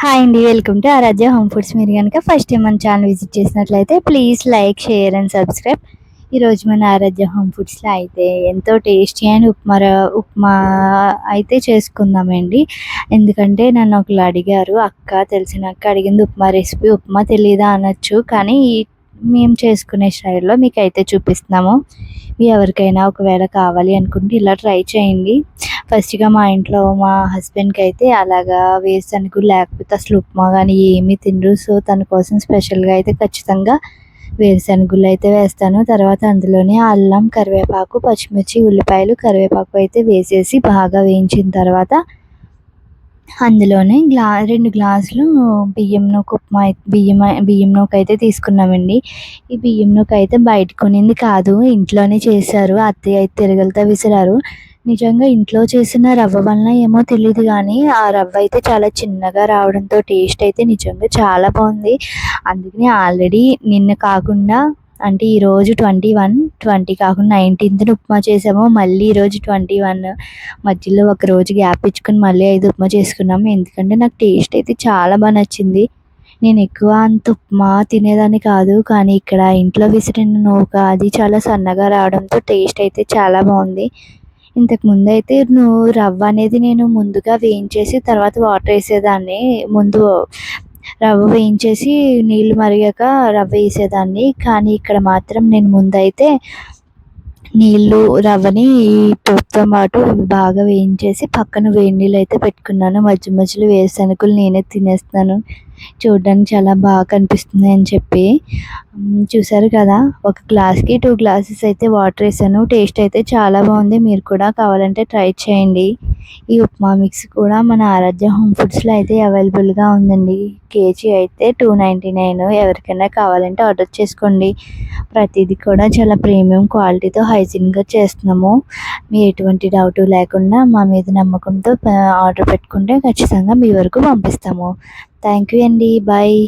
Hi అండి welcome to Aaradhya home foods. మీరు కనుక ఫస్ట్ టైం మన ఛానల్ విజిట్ చేసినట్లయితే please like share and subscribe. ఈరోజు మన ఆరాధ్య హోమ్ ఫుడ్స్లో అయితే ఎంతో టేస్టీ అండ్ ఉప్మా ఉప్మా అయితే చేసుకుందామండి. ఎందుకంటే నన్ను ఒకళ్ళు అడిగారు అక్క తెలిసిన అక్క అడిగింది ఉప్మా రెసిపీ ఉప్మా తెలియదా అనొచ్చు. కానీ మేము చేసుకునే స్టైల్లో మీకు అయితే చూపిస్తున్నాము ఎవరికైనా ఒకవేళ కావాలి అనుకుంటే ఇలా ట్రై చేయండి. ఫస్ట్గా మా ఇంట్లో మా హస్బెండ్కి అయితే అలాగా వేరుశనగలు లేకపోతే అసలు ఉప్మా కానీ ఏమీ తినరు. సో తన కోసం స్పెషల్గా అయితే ఖచ్చితంగా వేరుశనగులు అయితే వేస్తాను. తర్వాత అందులోనే అల్లం కరివేపాకు పచ్చిమిర్చి ఉల్లిపాయలు కరివేపాకు అయితే వేసేసి బాగా వేయించిన తర్వాత అందులోనే గ్లా రెండు గ్లాసులు బియ్యం నూక ఉప్మా బియ్యం బియ్యం నూక అయితే తీసుకున్నామండి. ఈ బియ్యం నూక అయితే బయట కొనింది కాదు ఇంట్లోనే చేశారు. అత్తయ్య అయితే తిరగలతో విసిరారు. నిజంగా ఇంట్లో చేసిన రవ్వ వలన ఏమో తెలియదు కానీ ఆ రవ్వ అయితే చాలా చిన్నగా రావడంతో టేస్ట్ అయితే నిజంగా చాలా బాగుంది. అందుకని ఆల్రెడీ నిన్న కాకుండా అంటే ఈరోజు ట్వంటీ వన్ ట్వంటీ కాకుండా నైన్టీన్త్న ఉప్మా చేసాము. మళ్ళీ ఈరోజు ట్వంటీ వన్. మధ్యలో ఒక రోజు గ్యాప్ ఇచ్చుకుని మళ్ళీ ఐదు ఉప్మా చేసుకున్నాము. ఎందుకంటే నాకు టేస్ట్ అయితే చాలా బాగా నచ్చింది. నేను ఎక్కువ అంత ఉప్మా తినేదాన్ని కాదు. కానీ ఇక్కడ ఇంట్లో విసిరిన నూక అది చాలా సన్నగా రావడంతో టేస్ట్ అయితే చాలా బాగుంది. ఇంతకు ముందు అయితే నువ్వు రవ్వ అనేది నేను ముందుగా వేయించేసి తర్వాత వాటర్ వేసేదాన్ని. ముందు రవ్వ వేయించేసి నీళ్ళు మరిగాక రవ్వ వేసేదాన్ని. కానీ ఇక్కడ మాత్రం నేను ముందైతే నీళ్ళు రవ్వని పోపుతో పాటు బాగా వేయించేసి పక్కన వేడి నీళ్ళు అయితే పెట్టుకున్నాను. మధ్య మధ్యలో వేరుశనగలు నేనే తినేస్తున్నాను. చూడడానికి చాలా బాగా కనిపిస్తుంది అని చెప్పి. చూసారు కదా ఒక గ్లాస్కి టూ గ్లాసెస్ అయితే వాటర్ వేసాను. టేస్ట్ అయితే చాలా బాగుంది. మీరు కూడా కావాలంటే ట్రై చేయండి. ఈ ఉప్మా మిక్స్ కూడా మన ఆరాధ్య హోమ్ ఫుడ్స్లో అయితే అవైలబుల్గా ఉందండి. కేజీ అయితే టూ నైంటీ నైన్ ఎవరికైనా కావాలంటే ఆర్డర్ చేసుకోండి. ప్రతిదీ కూడా చాలా ప్రీమియం క్వాలిటీతో హైజీన్గా చేస్తున్నాము. మీ ఎటువంటి డౌట్ లేకుండా మా మీద నమ్మకంతో ఆర్డర్ పెట్టుకుంటే ఖచ్చితంగా మీ వరకు పంపిస్తాము. థ్యాంక్ యూ అండి. బాయ్.